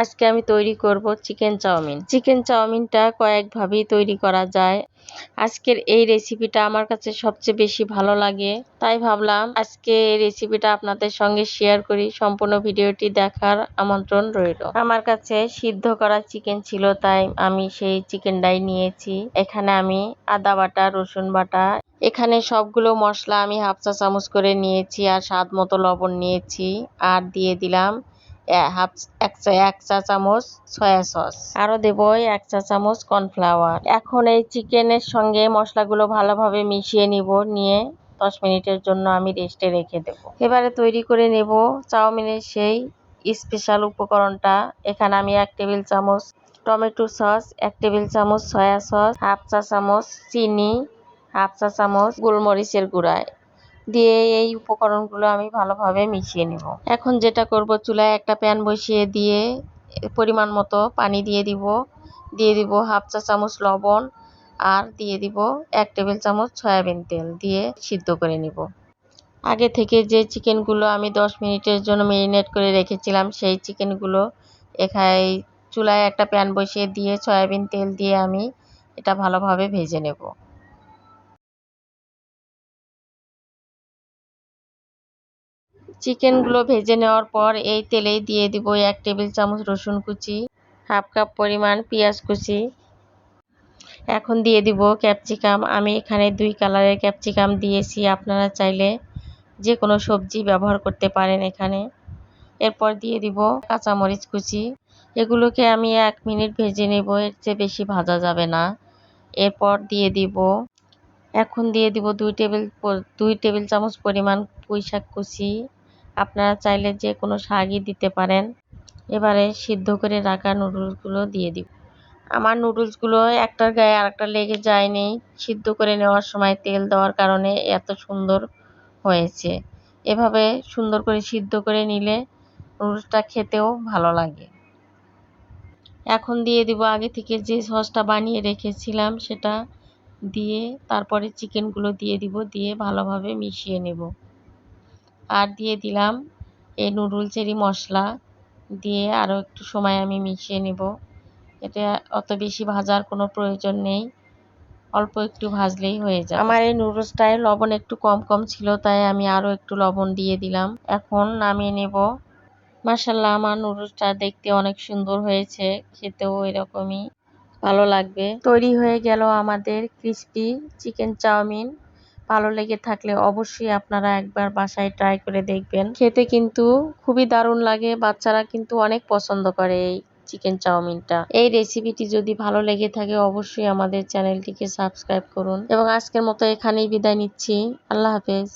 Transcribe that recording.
আজকে আমি তৈরি করব চিকেন চাউমিন। চিকেন চাউমিনটা কয়েকভাবেই তৈরি করা যায়। আজকের এই রেসিপিটা আমার কাছে সবচেয়ে বেশি ভালো লাগে। তাই ভাবলাম আজকে এই রেসিপিটা আপনাদের সঙ্গে শেয়ার করি। সম্পূর্ণ ভিডিওটি দেখার আমন্ত্রণ রইল। আমার কাছে সিদ্ধ করা চিকেন ছিল, তাই আমি সেই চিকেনটাই নিয়েছি। এখানে আমি আদা বাটা, রসুন বাটা, এখানে সবগুলো মশলা আমি হাফ চা চামচ করে নিয়েছি আর স্বাদ মতো লবণ নিয়েছি। আর দিয়ে দিলাম হাফ এক চা চামচ সয়া সস। আরও দেব এক চা চামচ কর্নফ্লাওয়ার। এখন এই চিকেনের সঙ্গে মশলাগুলো ভালোভাবে মিশিয়ে নিব, নিয়ে দশ মিনিটের জন্য আমি রেস্টে রেখে দেব। এবারে তৈরি করে নেব চাউমিনের সেই স্পেশাল উপকরণটা। এখানে আমি এক টেবিল চামচ টমেটো সস, এক টেবিল চামচ সয়া সস, হাফ চা চামচ চিনি, হাফ চা চামচ গোলমরিচের গুঁড়া। দিয়ে এই উপকরণগুলো আমি ভালোভাবে মিশিয়ে নেব। এখন যেটা করব, চুলায় একটা প্যান বসিয়ে দিয়ে পরিমাণ মতো পানি দিয়ে দিব। দিয়ে দিব হাফ চা চামচ লবণ আর দিয়ে দিব এক টেবিল চামচ সয়াবিন তেল দিয়ে সিদ্ধ করে নিব। আগে থেকে যে চিকেনগুলো আমি দশ মিনিটের জন্য মেরিনেট করে রেখেছিলাম, সেই চিকেনগুলো এখানে চুলায় একটা প্যান বসিয়ে দিয়ে সয়াবিন তেল দিয়ে আমি এটা ভালোভাবে ভেজে নেব। চিকেনগুলো ভেজে নেওয়ার পর এই তেলেই দিয়ে দিব এক টেবিল চামচ রসুন কুচি, হাফ কাপ পরিমাণ পেঁয়াজ কুচি। এখন দিয়ে দিব ক্যাপসিকাম। আমি এখানে দুই কালারের ক্যাপসিকাম দিয়েছি। আপনারা চাইলে যে কোনো সবজি ব্যবহার করতে পারেন এখানে। এরপর দিয়ে দিব কাঁচামরিচ কুচি। এগুলোকে আমি এক মিনিট ভেজে নেব, এর চেয়ে বেশি ভাজা যাবে না। এরপর দিয়ে দিব, এখন দিয়ে দিব দুই টেবিল দুই টেবিল চামচ পরিমাণ পুঁই শাক কুচি। আপনারা চাইলে যে কোনো শাকই দিতে পারেন। এবারে সিদ্ধ করে রাখা নুডলসগুলো দিয়ে দিব। আমার নুডলসগুলো একটার গায়ে আরেকটা লেগে যায়নি। সিদ্ধ করে নেওয়ার সময় তেল দেওয়ার কারণে এত সুন্দর হয়েছে। এভাবে সুন্দর করে সিদ্ধ করে নিলে নুডলসটা খেতেও ভালো লাগে। এখন দিয়ে দিব আগে থেকে যে সসটা বানিয়ে রেখেছিলাম সেটা দিয়ে তারপরে চিকেনগুলো দিয়ে দিব, দিয়ে ভালোভাবে মিশিয়ে নেব। আর দিয়ে দিলাম এই নুডলসেরই মশলা। দিয়ে আরও একটু সময় আমি মিশিয়ে নেব। এটা অত বেশি ভাজার কোনো প্রয়োজন নেই। অল্প একটু ভাজলেই হয়ে যায় আমার এই নুডলসটায় লবণ একটু কম কম ছিল, তাই আমি আরও একটু লবণ দিয়ে দিলাম। এখন নামিয়ে নেব। মাসাল্লাহ আমার নুডলসটা দেখতে অনেক সুন্দর হয়েছে। খেতেও এরকমই ভালো লাগবে। তৈরি হয়ে গেল আমাদের ক্রিস্পি চিকেন চাউমিন। ভালো লেগে থাকলে অবশ্যই আপনারা একবার বাসায় ট্রাই করে দেখবেন। খেতে কিন্তু খুবই দারুণ লাগে, বাচ্চারা কিন্তু অনেক পছন্দ করে এই চিকেন চাউমিনটা। এই রেসিপিটি যদি ভালো লেগে থাকে অবশ্যই আমাদের চ্যানেলটিকে সাবস্ক্রাইব করুন। এবং আজকের মতো এখানেই বিদায় নিচ্ছি। আল্লাহ হাফেজ।